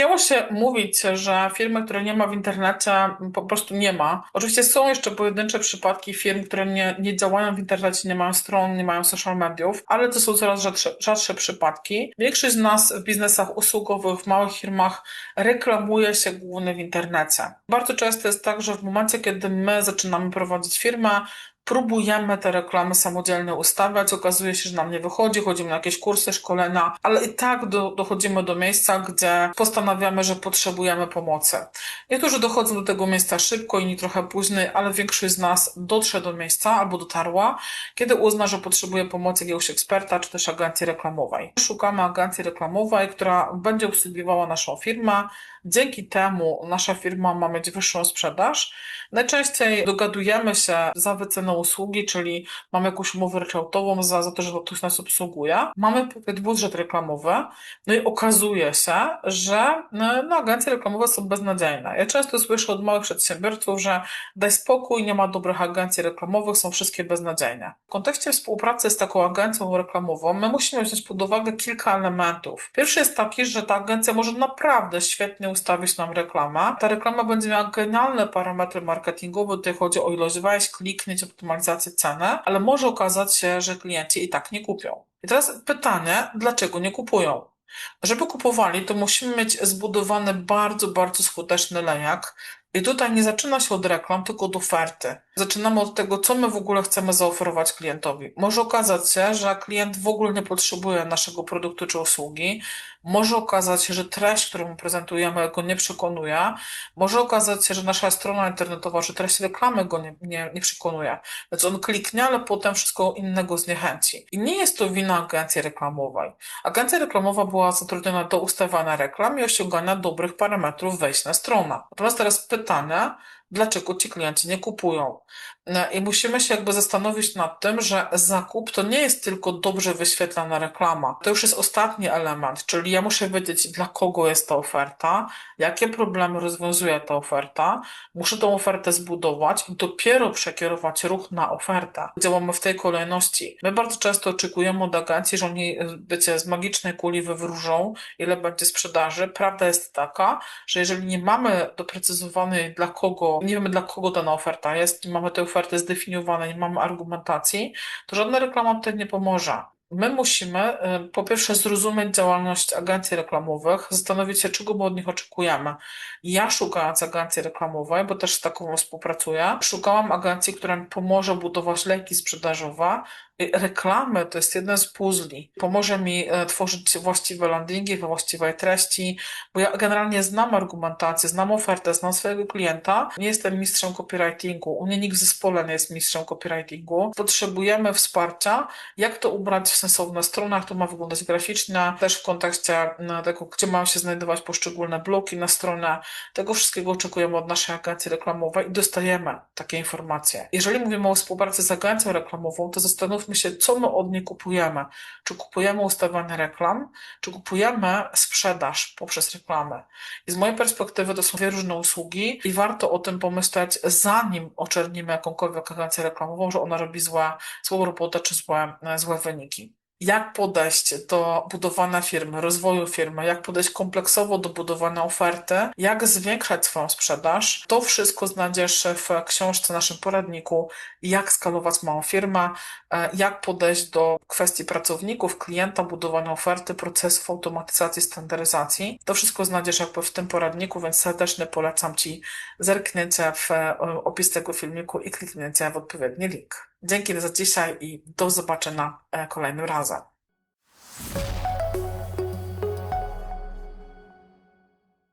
Przyjęło się mówić, że firmy, które nie ma w internecie, po prostu nie ma. Oczywiście są jeszcze pojedyncze przypadki firm, które nie, nie działają w internecie, nie mają stron, nie mają social mediów, ale to są coraz rzadsze, rzadsze przypadki. Większość z nas w biznesach usługowych, w małych firmach reklamuje się głównie w internecie. Bardzo często jest tak, że w momencie, kiedy my zaczynamy prowadzić firmę, próbujemy te reklamy samodzielnie ustawiać, okazuje się, że nam nie wychodzi, chodzimy na jakieś kursy, szkolenia, ale i tak do, dochodzimy do miejsca, gdzie postanawiamy, że potrzebujemy pomocy. Niektórzy dochodzą do tego miejsca szybko, inni trochę później, ale większość z nas dotrze do miejsca albo dotarła, kiedy uzna, że potrzebuje pomocy jakiegoś eksperta czy też agencji reklamowej. Szukamy agencji reklamowej, która będzie obsługiwała naszą firmę. Dzięki temu nasza firma ma mieć wyższą sprzedaż. Najczęściej dogadujemy się za wycenę usługi, czyli mamy jakąś umowę ryczałtową za, za to, że ktoś nas obsługuje. Mamy budżet reklamowy, no i okazuje się, że no, no, agencje reklamowe są beznadziejne. Ja często słyszę od małych przedsiębiorców, że daj spokój, nie ma dobrych agencji reklamowych, są wszystkie beznadziejne. W kontekście współpracy z taką agencją reklamową my musimy wziąć pod uwagę kilka elementów. Pierwszy jest taki, że ta agencja może naprawdę świetnie ustawić nam reklamę. Ta reklama będzie miała genialne parametry marketingowe, tutaj chodzi o ilość wejść, kliknięć, optymalizację ceny, ale może okazać się, że klienci i tak nie kupią. I teraz pytanie, dlaczego nie kupują? Żeby kupowali, to musimy mieć zbudowany bardzo, bardzo skuteczny lejak. I tutaj nie zaczyna się od reklam, tylko od oferty. Zaczynamy od tego, co my w ogóle chcemy zaoferować klientowi. Może okazać się, że klient w ogóle nie potrzebuje naszego produktu czy usługi. Może okazać się, że treść, którą prezentujemy, go nie przekonuje. Może okazać się, że nasza strona internetowa czy treść reklamy go nie, nie, nie przekonuje. Więc on kliknie, ale potem wszystko innego zniechęci. I nie jest to wina agencji reklamowej. Agencja reklamowa była zatrudniona do ustawiania reklam i osiągania dobrych parametrów wejść na stronę. Natomiast teraz pytanie, dlaczego ci klienci nie kupują. No I musimy się jakby zastanowić nad tym, że zakup to nie jest tylko dobrze wyświetlana reklama. To już jest ostatni element, czyli ja muszę wiedzieć, dla kogo jest ta oferta, jakie problemy rozwiązuje ta oferta. Muszę tą ofertę zbudować i dopiero przekierować ruch na ofertę. Działamy w tej kolejności. My bardzo często oczekujemy od agencji, że oni, wiecie, z magicznej kuli wywróżą, ile będzie sprzedaży. Prawda jest taka, że jeżeli nie mamy doprecyzowanej dla kogo nie wiemy dla kogo dana oferta jest, nie mamy tej oferty zdefiniowanej, nie mamy argumentacji, to żadna reklama tutaj nie pomoże. My musimy y, po pierwsze zrozumieć działalność agencji reklamowych, zastanowić się, czego my od nich oczekujemy. Ja szukając agencji reklamowej, bo też z taką współpracuję, szukałam agencji, która mi pomoże budować lejki sprzedażowe. Reklamy to jest jeden z puzli. Pomoże mi e, tworzyć właściwe landingi, we właściwej treści, bo ja generalnie znam argumentację, znam ofertę, znam swojego klienta. Nie jestem mistrzem copywritingu. U mnie nikt w zespole nie jest mistrzem copywritingu. Potrzebujemy wsparcia, jak to ubrać w sensowne strony, jak to ma wyglądać graficznie, też w kontekście no, tego, gdzie mają się znajdować poszczególne bloki na stronę. Tego wszystkiego oczekujemy od naszej agencji reklamowej i dostajemy takie informacje. Jeżeli mówimy o współpracy z agencją reklamową, to zastanówmy się, co my od niej kupujemy. Czy kupujemy ustawianie reklam, czy kupujemy sprzedaż poprzez reklamy. I z mojej perspektywy to są dwie różne usługi i warto o tym pomyśleć, zanim oczernimy jakąkolwiek agencję reklamową, że ona robi złe, złą robotę czy złe, złe wyniki jak podejść do budowania firmy, rozwoju firmy, jak podejść kompleksowo do budowania oferty, jak zwiększać swoją sprzedaż. To wszystko znajdziesz w książce, naszym poradniku, jak skalować małą firmę, e, jak podejść do kwestii pracowników, klienta, budowania oferty, procesów automatyzacji, standaryzacji. To wszystko znajdziesz jakby w tym poradniku, więc serdecznie polecam Ci zerknięcie w e, opis tego filmiku i kliknięcie w odpowiedni link. Dzięki za dzisiaj i do zobaczenia e, kolejnym razem.